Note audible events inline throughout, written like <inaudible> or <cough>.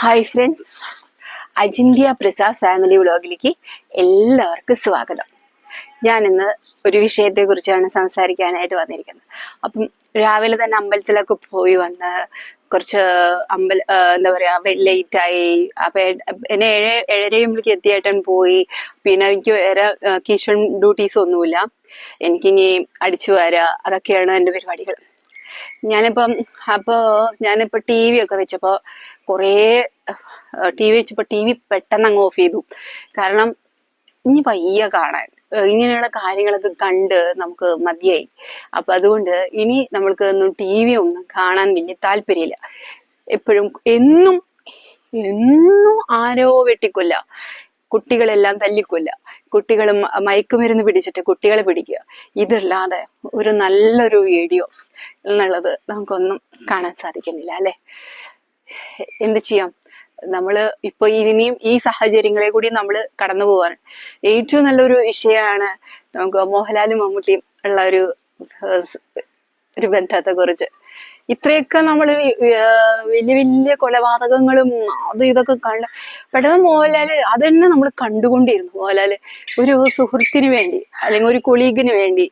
Hi friends അജിന്ത്യ പ്രസ family വ്ളോഗിലേക്ക് എല്ലാവർക്കും സ്വാഗതം. ഞാനിന്ന് ഒരു വിഷയത്തെ കുറിച്ചാണ് സംസാരിക്കാനായിട്ട് വന്നിരിക്കുന്നത്. അപ്പം രാവിലെ തന്നെ അമ്പലത്തിലൊക്കെ പോയി വന്ന് കുറച്ച് അമ്പല എന്താ പറയാ ലേറ്റ് ആയി. അപ്പൊ എന്നെ ഏഴ് ഏഴരയുമ്പോഴേക്ക് എത്തിയേട്ടൻ പോയി. പിന്നെ എനിക്ക് വേറെ കിഷൻ ഡ്യൂട്ടീസ് ഒന്നുമില്ല. എനിക്കിനി അടിച്ചു വരാ. അതൊക്കെയാണ് എന്റെ പരിപാടികൾ. ഞാനിപ്പം അപ്പോ ഞാനിപ്പോ ടി വി ഒക്കെ വെച്ചപ്പോ കുറേ ടി വി വെച്ചപ്പോ ടി വി പെട്ടെന്ന് അങ്ങ് ഓഫ് ചെയ്തു. കാരണം ഇനി വയ്യ കാണാൻ. ഇങ്ങനെയുള്ള കാര്യങ്ങളൊക്കെ കണ്ട് നമുക്ക് മതിയായി. അപ്പൊ അതുകൊണ്ട് ഇനി നമ്മൾക്ക് ഒന്നും ടി വി ഒന്നും കാണാൻ വലിയ താല്പര്യമില്ല. എപ്പോഴും എന്നും എന്നും ആരോ വെട്ടിക്കൊല്ല. കുട്ടികളെല്ലാം തല്ലിക്കൊല്ല. കുട്ടികൾ മയക്കുമരുന്ന് പിടിച്ചിട്ട് കുട്ടികളെ പിടിക്കുക. ഇതല്ലാതെ ഒരു നല്ലൊരു വീഡിയോ എന്നുള്ളത് നമുക്കൊന്നും കാണാൻ സാധിക്കുന്നില്ല അല്ലെ? എന്ത് ചെയ്യാം? നമ്മൾ ഇപ്പൊ ഇനിയും ഈ സാഹചര്യങ്ങളെ കൂടി നമ്മൾ കടന്നു പോവാണ്. ഏറ്റവും നല്ലൊരു വിഷയമാണ് നമുക്ക് മോഹൻലാലും മമ്മൂട്ടിയും ഉള്ള ഒരു ഒരു ബന്ധത്തെ കുറിച്ച്. ഇത്രയൊക്കെ നമ്മൾ വലിയ വലിയ കൊലപാതകങ്ങളും അതും ഇതൊക്കെ കണ്ട പെട്ടെന്ന് മോഹൻലാൽ അത് തന്നെ നമ്മൾ കണ്ടുകൊണ്ടിരുന്നു. മോഹൻലാൽ ഒരു സുഹൃത്തിന് വേണ്ടി അല്ലെങ്കിൽ ഒരു കൊളീഗിന് വേണ്ടി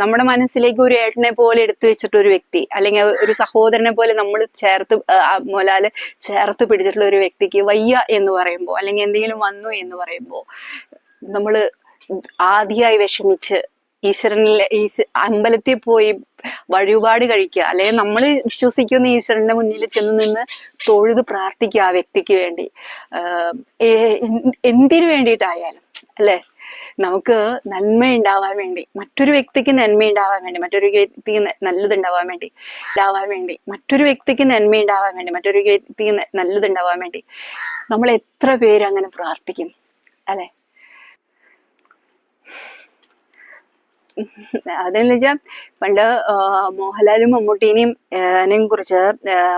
നമ്മുടെ മനസ്സിലേക്ക് ഒരു ഏട്ടനെ പോലെ എടുത്തു വെച്ചിട്ട് ഒരു വ്യക്തി അല്ലെങ്കിൽ ഒരു സഹോദരനെ പോലെ നമ്മൾ ചേർത്ത് മോലാൽ ചേർത്ത് പിടിച്ചിട്ടുള്ള ഒരു വ്യക്തിക്ക് വയ്യ എന്ന് പറയുമ്പോൾ അല്ലെങ്കിൽ എന്തെങ്കിലും വന്നു എന്ന് പറയുമ്പോൾ നമ്മൾ ആദ്യമായി വിഷമിച്ച് ഈശ്വരനിലെ ഈശ്വ അമ്പലത്തിൽ പോയി വഴിപാട് കഴിക്കുക. അല്ലെങ്കിൽ നമ്മൾ വിശ്വസിക്കുന്ന ഈശ്വരന്റെ മുന്നിൽ ചെന്ന് നിന്ന് തൊഴുത് പ്രാർത്ഥിക്കുക ആ വ്യക്തിക്ക് വേണ്ടി. എന്തിനു വേണ്ടിയിട്ടായാലും അല്ലെ? നമുക്ക് നന്മ ഉണ്ടാവാൻ വേണ്ടി മറ്റൊരു വ്യക്തിക്ക് നന്മ ഉണ്ടാവാൻ വേണ്ടി മറ്റൊരു വ്യക്തിക്ക് നല്ലതുണ്ടാവാൻ വേണ്ടി ഉണ്ടാവാൻ വേണ്ടി മറ്റൊരു വ്യക്തിക്ക് നന്മ ഉണ്ടാവാൻ വേണ്ടി മറ്റൊരു വ്യക്തിക്ക് നല്ലതുണ്ടാവാൻ വേണ്ടി നമ്മൾ എത്ര പേര് അങ്ങനെ പ്രാർത്ഥിക്കും അല്ലെ? <laughs> അതെന്ന് വെച്ചാൽ പണ്ട് മോഹൻലാലും മമ്മൂട്ടീനെയും എന്നെയും കുറിച്ച്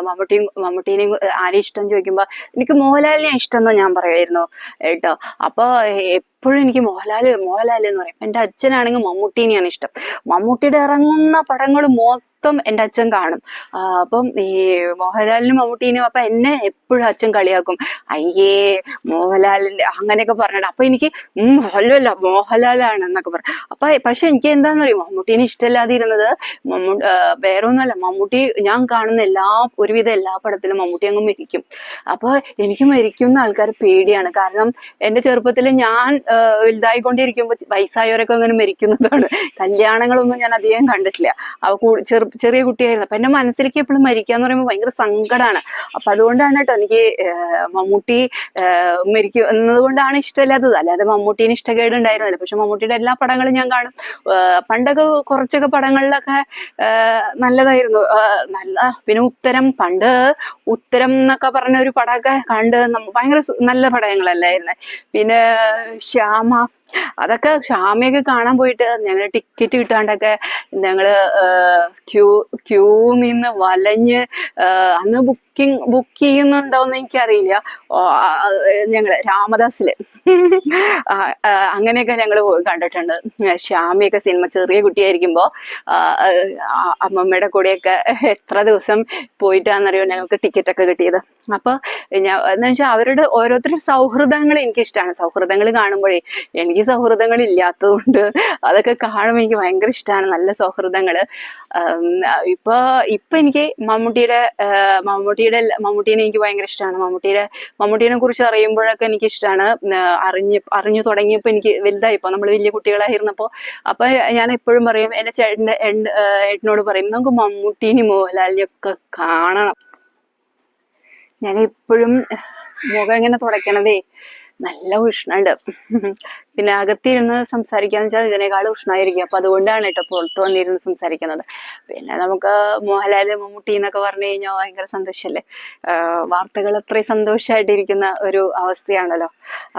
മമ്മൂട്ടിയും മമ്മൂട്ടീനെയും ആരെയും ഇഷ്ടം ചോദിക്കുമ്പോൾ എനിക്ക് മോഹൻലാലിനെ ഇഷ്ടം എന്ന് ഞാൻ പറയുമായിരുന്നു കേട്ടോ. അപ്പോൾ എപ്പോഴും എനിക്ക് മോഹൻലാൽ മോഹൻലാൽ എന്ന് പറയും. എന്റെ അച്ഛനാണെങ്കിൽ മമ്മൂട്ടീനെയാണ് ഇഷ്ടം. മമ്മൂട്ടിയുടെ ഇറങ്ങുന്ന പടങ്ങൾ മൊത്തം എന്റെ അച്ഛൻ കാണും. അപ്പം ഈ മോഹൻലാലിനും മമ്മൂട്ടീനും അപ്പൊ എന്നെ എപ്പോഴും അച്ഛൻ കളിയാക്കും. അയ്യേ മോഹൻലാലിന്റെ അങ്ങനെയൊക്കെ പറഞ്ഞിട്ട്. അപ്പൊ എനിക്ക് അല്ലല്ല മോഹൻലാലാണ് എന്നൊക്കെ പറഞ്ഞു അപ്പൊ പക്ഷെ എനിക്ക് എന്താന്ന് പറയും മമ്മൂട്ടീനെ ഇഷ്ടമല്ലാതെ ഇരുന്നത് മമ്മൂ വേറെ ഒന്നുമല്ല മമ്മൂട്ടി ഞാൻ കാണുന്ന എല്ലാ ഒരുവിധ എല്ലാ പടത്തിലും മമ്മൂട്ടി അങ്ങ് മരിക്കും. അപ്പൊ എനിക്ക് മരിക്കുന്ന ആൾക്കാർ പേടിയാണ്. കാരണം എന്റെ ചെറുപ്പത്തിൽ ഞാൻ വലുതായിക്കൊണ്ടിരിക്കുമ്പോൾ വലുതായിക്കൊണ്ടിരിക്കുമ്പോ വയസ്സായവരൊക്കെ അങ്ങനെ മരിക്കുന്നതാണ്. കല്യാണങ്ങളൊന്നും ഞാൻ അധികം കണ്ടിട്ടില്ല. ചെറു ചെറിയ കുട്ടിയായിരുന്നു. അപ്പൊ എന്റെ മനസ്സിലേക്ക് എപ്പോഴും മരിക്കുക എന്ന് പറയുമ്പോൾ ഭയങ്കര സങ്കടമാണ് അപ്പൊ അതുകൊണ്ടാണ് കേട്ടോ എനിക്ക് മമ്മൂട്ടി മരിക്കും എന്നതുകൊണ്ടാണ് ഇഷ്ടമില്ലാത്തത്. അല്ലാതെ മമ്മൂട്ടീന് ഇഷ്ടക്കേട് ഉണ്ടായിരുന്നില്ല പക്ഷെ മമ്മൂട്ടിയുടെ എല്ലാ പടങ്ങളും ഞാൻ കാണും. പണ്ടൊക്കെ കുറച്ചൊക്കെ പടങ്ങളിലൊക്കെ നല്ലതായിരുന്നു. നല്ല പിന്നെ ഉത്തരം പണ്ട് ഉത്തരം എന്നൊക്കെ പറഞ്ഞ ഒരു പടമൊക്കെ കണ്ട് ഭയങ്കര നല്ല പടങ്ങളല്ലായിരുന്നു. പിന്നെ ശ്യാമ അതൊക്കെ ഷാമിയൊക്കെ കാണാൻ പോയിട്ട് ഞങ്ങൾ ടിക്കറ്റ് കിട്ടാണ്ടൊക്കെ ഞങ്ങൾ ക്യൂ ക്യൂ നിന്ന് വലഞ്ഞ് അന്ന് ബുക്കിംഗ് ബുക്ക് ചെയ്യുന്നുണ്ടോന്ന് എനിക്കറിയില്ല. ഞങ്ങൾ രാമദാസിൽ. അങ്ങനെയൊക്കെ ഞങ്ങൾ കണ്ടിട്ടുണ്ട്. ഷ്യാമിയൊക്കെ സിനിമ ചെറിയ കുട്ടിയായിരിക്കുമ്പോൾ അമ്മമ്മയുടെ കൂടെയൊക്കെ എത്ര ദിവസം പോയിട്ടാണെന്നറിയോ ഞങ്ങൾക്ക് ടിക്കറ്റൊക്കെ കിട്ടിയത്. അപ്പൊ ഞാൻ എന്ന് വെച്ചാൽ അവരുടെ ഓരോരുത്തരുടെ സൗഹൃദങ്ങൾ എനിക്ക് ഇഷ്ടമാണ് സൗഹൃദങ്ങൾ കാണുമ്പോഴേ എനിക്ക് സൗഹൃദങ്ങൾ ഇല്ലാത്തതുകൊണ്ട് അതൊക്കെ കാണുമ്പോൾ എനിക്ക് ഭയങ്കര ഇഷ്ടമാണ് നല്ല സൗഹൃദങ്ങൾ ഇപ്പൊ ഇപ്പൊ എനിക്ക് മമ്മൂട്ടിയുടെ മമ്മൂട്ടിയുടെ മമ്മൂട്ടീനെ എനിക്ക് ഭയങ്കര ഇഷ്ടമാണ് മമ്മൂട്ടിയുടെ മമ്മൂട്ടീനെ കുറിച്ച് അറിയുമ്പോഴൊക്കെ എനിക്ക് ഇഷ്ടമാണ് അറിഞ്ഞ് അറിഞ്ഞു തുടങ്ങിയപ്പോൾ എനിക്ക് വലുതായിപ്പോ നമ്മൾ വലിയ കുട്ടികളായിരുന്നപ്പോൾ അപ്പൊ ഞാൻ എപ്പോഴും പറയും എന്റെ ചേട്ടന്റെ ഏട്ടനോട് പറയും നമുക്ക് മമ്മൂട്ടീനെയും മോഹൻലാലിനെയും ഒക്കെ കാണണം. ഞാൻ എപ്പോഴും മുഖം ഇങ്ങനെ തുടയ്ക്കണതേ നല്ല ഉഷ്ണുണ്ട്. പിന്നെ അകത്തിരുന്ന് സംസാരിക്കാന്ന് വെച്ചാൽ ഇതിനേക്കാൾ ഉഷ്ണമായിരിക്കും. അപ്പൊ അതുകൊണ്ടാണ് കേട്ടോ പുറത്ത് വന്നിരുന്ന് സംസാരിക്കുന്നത്. പിന്നെ നമുക്ക് മോഹൻലാൽ മമ്മൂട്ടി എന്നൊക്കെ പറഞ്ഞു കഴിഞ്ഞാൽ ഭയങ്കര സന്തോഷല്ലേ? വാർത്തകൾ അത്രയും സന്തോഷമായിട്ടിരിക്കുന്ന ഒരു അവസ്ഥയാണല്ലോ.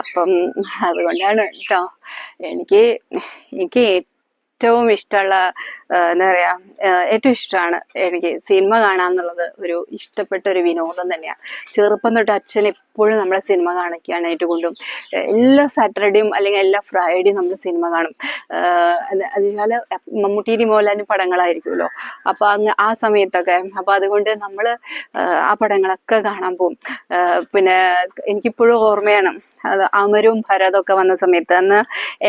അപ്പം അതുകൊണ്ടാണ് കേട്ടോ എനിക്ക് എനിക്ക് ഏറ്റവും ഇഷ്ടമുള്ള എന്താ പറയാ ഏറ്റവും ഇഷ്ടമാണ് എനിക്ക് സിനിമ കാണാന്നുള്ളത് ഒരു ഇഷ്ടപ്പെട്ട ഒരു വിനോദം തന്നെയാണ്. ചെറുപ്പം തൊട്ട് അച്ഛൻ എപ്പോഴും നമ്മളെ സിനിമ കാണിക്കുകയാണ് ഏറ്റവും കൊണ്ടും എല്ലാ സാറ്റർഡേയും അല്ലെങ്കിൽ എല്ലാ ഫ്രൈഡേയും നമ്മൾ സിനിമ കാണും. ആഹ് അത് അതുപോലെ മമ്മൂട്ടിയുടെ മോഹൻലാലിന്റെ പടങ്ങളായിരിക്കുമല്ലോ. അപ്പൊ അങ്ങ് ആ സമയത്തൊക്കെ അപ്പൊ അതുകൊണ്ട് നമ്മൾ ആ പടങ്ങളൊക്കെ കാണാൻ പോകും. പിന്നെ എനിക്കിപ്പോഴും ഓർമ്മയാണ് അത് അമരും ഭരതൊക്കെ വന്ന സമയത്ത് അന്ന്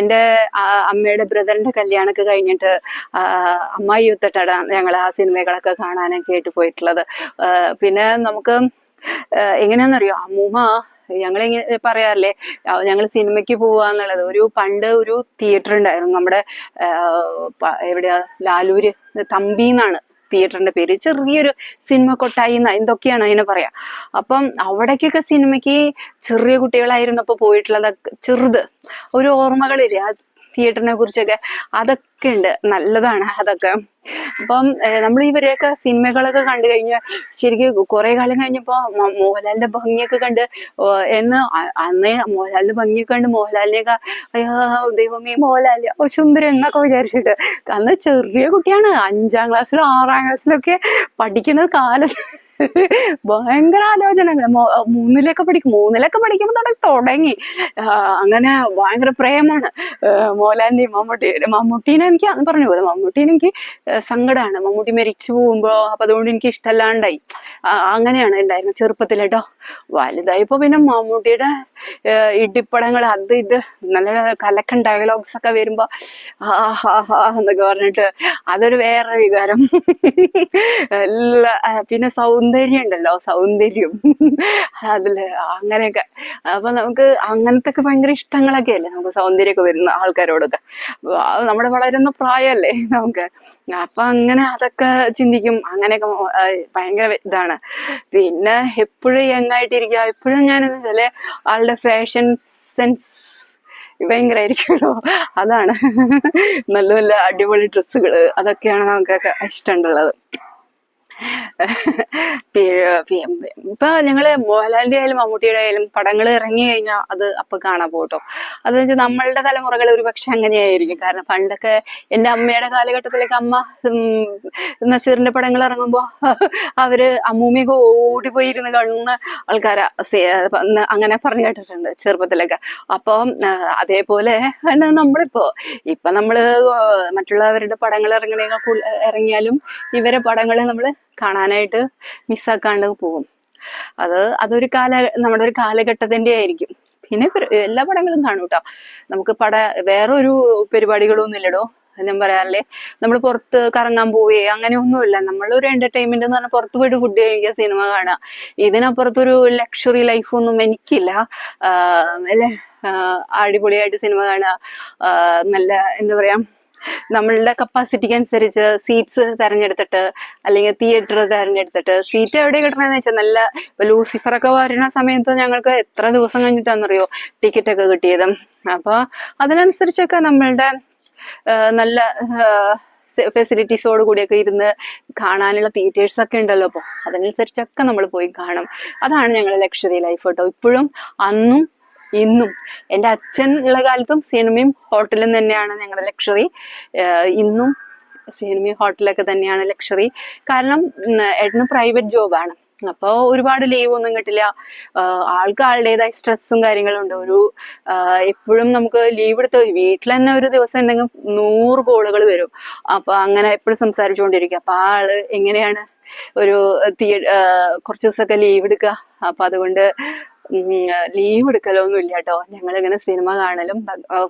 എന്റെ അമ്മയുടെ ബ്രദറിന്റെ കല്യാണമൊക്കെ കഴിഞ്ഞിട്ട് അമ്മായി യുദ്ധട്ടാണ് ഞങ്ങൾ ആ സിനിമകളൊക്കെ കാണാനൊക്കെ ആയിട്ട് പോയിട്ടുള്ളത്. പിന്നെ നമുക്ക് എങ്ങനെയാണെന്നറിയോ? അമ്മൂമ്മ ഞങ്ങളിങ്ങനെ പറയാറില്ലേ ഞങ്ങൾ സിനിമയ്ക്ക് പോവാന്നുള്ളത് ഒരു പണ്ട് ഒരു തിയേറ്റർ ഉണ്ടായിരുന്നു. നമ്മുടെ എവിടെയാ? ലാലൂര് തമ്പി എന്നാണ്. തിയേറ്ററിന്റെ പേര് ചെറിയൊരു സിനിമ കൊട്ടായി എന്തൊക്കെയാണ് അതിനെ പറയാ. അപ്പം അവിടേക്കൊക്കെ സിനിമയ്ക്ക് ചെറിയ കുട്ടികളായിരുന്നപ്പോ പോയിട്ടുള്ളത് ചെറുത്. ഒരു ഓർമ്മകളില്ലേ? തിയേറ്ററിനെ കുറിച്ചൊക്കെ. അതൊക്കെ ഉണ്ട്. നല്ലതാണ് അതൊക്കെ. അപ്പം നമ്മൾ ഇവരെയൊക്കെ സിനിമകളൊക്കെ കണ്ടു കഴിഞ്ഞാൽ ശരിക്കും കുറെ കാലം കഴിഞ്ഞപ്പോ മോഹൻലാലിന്റെ ഭംഗിയൊക്കെ കണ്ട് എന്ന് അന്നേ മോഹൻലാലിന്റെ ഭംഗിയൊക്കെ കണ്ട് മോഹൻലാലിനെയൊക്കെ അയ്യോ ദൈവമേ മോഹൻലാൽ ഓ സുന്ദരൻ എന്നൊക്കെ വിചാരിച്ചിട്ട്. അന്ന് ചെറിയ കുട്ടിയാണ്. അഞ്ചാം ക്ലാസ്സിലും ആറാം ക്ലാസ്സിലൊക്കെ പഠിക്കുന്ന കാലം <laughs> ഭയങ്കര ആലോചനകൾ മൂന്നിലൊക്കെ പഠിക്കും. മൂന്നിലൊക്കെ പഠിക്കുമ്പോൾ തന്നെ തുടങ്ങി. അങ്ങനെ ഭയങ്കര പ്രേമാണ്. മോഹൻലാലിന്റെയും മമ്മൂട്ടിയുടെ മമ്മൂട്ടീനെ എനിക്ക് അന്ന് പറഞ്ഞു പോലെ മമ്മൂട്ടീനെ എനിക്ക് സങ്കടമാണ് മമ്മൂട്ടി മരിച്ചു പോകുമ്പോ അപ്പൊ അതുകൊണ്ട് എനിക്ക് ഇഷ്ടമല്ലാണ്ടായി അങ്ങനെയാണ് ഉണ്ടായിരുന്നത് ചെറുപ്പത്തിലേട്ടോ വലുതായപ്പോ പിന്നെ മമ്മൂട്ടിയുടെ ഇടിപ്പടങ്ങൾ അത് ഇത് നല്ല കലക്കൻ ഡയലോഗ്സ് ഒക്കെ വരുമ്പോ ആ ഹാ ഹാ എന്നൊക്കെ പറഞ്ഞിട്ട് അതൊരു വേറെ വികാരം. എല്ലാ പിന്നെ സൗന്ദര്യം ഉണ്ടല്ലോ സൗന്ദര്യം. അതിൽ അങ്ങനെയൊക്കെ. അപ്പൊ നമുക്ക് അങ്ങനത്തെ ഒക്കെ ഭയങ്കര ഇഷ്ടങ്ങളൊക്കെ അല്ലേ നമുക്ക് സൗന്ദര്യമൊക്കെ വരുന്ന ആൾക്കാരോടൊക്കെ. നമ്മുടെ വളരുന്ന പ്രായമല്ലേ നമുക്ക്. അപ്പൊ അങ്ങനെ അതൊക്കെ ചിന്തിക്കും. അങ്ങനെയൊക്കെ ഭയങ്കര ഇതാണ്. പിന്നെ എപ്പോഴും യങ്ങായിട്ടിരിക്കുക എപ്പോഴും ഞാൻ വെച്ചാൽ ആളുടെ ഫാഷൻ സെൻസ് ഭയങ്കരമായിരിക്കുമല്ലോ അതാണ്. നല്ല നല്ല അടിപൊളി ഡ്രസ്സുകൾ അതൊക്കെയാണ് നമുക്കൊക്കെ ഇഷ്ടമുള്ളത് ഇപ്പൊ ഞങ്ങൾ മോഹൻലാലിന്റെ ആയാലും മമ്മൂട്ടിയുടെ ആയാലും പടങ്ങൾ ഇറങ്ങി കഴിഞ്ഞാൽ അത് അപ്പൊ കാണാൻ പോട്ടോ അത് വെച്ചാൽ നമ്മളുടെ തലമുറകൾ ഒരു പക്ഷെ അങ്ങനെയായിരിക്കും. കാരണം പണ്ടൊക്കെ എന്റെ അമ്മയുടെ കാലഘട്ടത്തിലേക്ക് അമ്മ നസീറിന്റെ പടങ്ങൾ ഇറങ്ങുമ്പോ അവർ അമ്മൂമ്മയൊക്കെ ഓടിപ്പോയിരുന്ന് കാണുന്ന ആൾക്കാരാ. അങ്ങനെ പറഞ്ഞു കേട്ടിട്ടുണ്ട് ചെറുപ്പത്തിലൊക്കെ. അപ്പൊ അതേപോലെ നമ്മളിപ്പോ ഇപ്പൊ നമ്മൾ മറ്റുള്ളവരുടെ പടങ്ങൾ ഇറങ്ങണേക്കാൾ ഇറങ്ങിയാലും ഇവരെ പടങ്ങൾ നമ്മൾ കാണാനായിട്ട് മിസ്സാക്കാണ്ട് പോകും. അത് അതൊരു കാല നമ്മുടെ ഒരു കാലഘട്ടത്തിന്റെ ആയിരിക്കും. പിന്നെ എല്ലാ പടങ്ങളും കാണും കേട്ടോ നമുക്ക് പട വേറൊരു പരിപാടികളൊന്നും ഇല്ലടോ ഞാൻ പറയാറില്ലേ നമ്മൾ പുറത്ത് കറങ്ങാൻ പോവുകയെ അങ്ങനെ ഒന്നുമില്ല നമ്മളൊരു എന്റർടൈൻമെന്റ് എന്ന് പറഞ്ഞാൽ പുറത്ത് പോയിട്ട് ഫുഡ് കഴിക്കുക സിനിമ കാണുക. ഇതിനപ്പുറത്തൊരു ലക്ഷറി ലൈഫൊന്നും എനിക്കില്ല. അല്ലെ? അടിപൊളിയായിട്ട് സിനിമ കാണുക. നല്ല എന്താ പറയാ നമ്മളുടെ കപ്പാസിറ്റിക്ക് അനുസരിച്ച് സീറ്റ്സ് തെരഞ്ഞെടുത്തിട്ട് അല്ലെങ്കിൽ തിയേറ്റർ തെരഞ്ഞെടുത്തിട്ട് സീറ്റ് എവിടെ കിട്ടണമെന്ന് വെച്ചാൽ നല്ല ലൂസിഫർ ഒക്കെ വരുന്ന സമയത്ത് ഞങ്ങൾക്ക് എത്ര ദിവസം കഴിഞ്ഞിട്ടാണെന്നറിയോ ടിക്കറ്റ് ഒക്കെ കിട്ടിയത്. അപ്പോൾ അതിനനുസരിച്ചൊക്കെ നമ്മളുടെ നല്ല ഫെസിലിറ്റീസോട് കൂടിയൊക്കെ ഇരുന്ന് കാണാനുള്ള തിയേറ്റേഴ്സ് ഒക്കെ ഉണ്ടല്ലോ അപ്പോൾ അതിനനുസരിച്ചൊക്കെ നമ്മൾ പോയി കാണും. അതാണ് ഞങ്ങളുടെ ലക്ഷറി ലൈഫ് കേട്ടോ ഇപ്പോഴും അന്നും ഇന്നും എന്റെ അച്ഛൻ ഉള്ള കാലത്തും സിനിമയും ഹോട്ടലും തന്നെയാണ് ഞങ്ങളുടെ ലക്ഷറി. ഇന്നും സിനിമയും ഹോട്ടലൊക്കെ തന്നെയാണ് ലക്ഷറി. കാരണം ഏട്ടന് പ്രൈവറ്റ് ജോബാണ് അപ്പോൾ ഒരുപാട് ലീവ് ഒന്നും കിട്ടില്ല. ആൾക്ക് ആളുടേതായ സ്ട്രെസ്സും കാര്യങ്ങളും ഉണ്ട്. ഒരു എപ്പോഴും നമുക്ക് ലീവ് എടുത്ത് വീട്ടിൽ തന്നെ ഒരു ദിവസം ഉണ്ടെങ്കിൽ നൂറ് കോളുകൾ വരും. അപ്പോൾ അങ്ങനെ എപ്പോഴും സംസാരിച്ചുകൊണ്ടിരിക്കും. അപ്പൊ ആ ആൾ എങ്ങനെയാണ് ഒരു തിയ കുറച്ച് ദിവസമൊക്കെ ലീവ് എടുക്കുക. അപ്പൊ അതുകൊണ്ട് ലീവ് എടുക്കലൊന്നും ഇല്ല കേട്ടോ ഞങ്ങളിങ്ങനെ സിനിമ കാണലും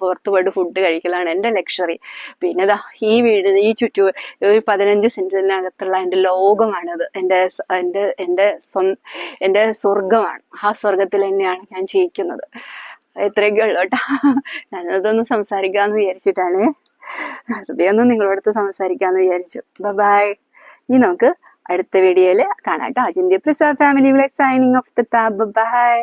പുറത്തു പോയിട്ട് ഫുഡ് കഴിക്കലാണ് എന്റെ ലക്ഷറി പിന്നെ ദാ ഈ വീട് ഈ ചുറ്റു ഒരു പതിനഞ്ച് സെന്റിനകത്തുള്ള എന്റെ ലോകമാണത്. എന്റെ എന്റെ എന്റെ സ്വ എന്റെ സ്വർഗമാണ് ആ സ്വർഗത്തിൽ തന്നെയാണ് ഞാൻ ജീവിക്കുന്നത്. ഇത്രയൊക്കെ ഉള്ളു കേട്ടോ ഞാനതൊന്ന് സംസാരിക്കാന്ന് വിചാരിച്ചിട്ടാണ്. വെറുതെ ഒന്ന് നിങ്ങളോടത്ത് വിചാരിച്ചു. ബൈ ഇനി നമുക്ക് അടുത്ത വീഡിയോയിൽ കാണാം കേട്ടോ. അജിന്ത്യ പ്രസാദ് ഫാമിലി വിളെ സൈനിങ് ഓഫ് ദ ബൈ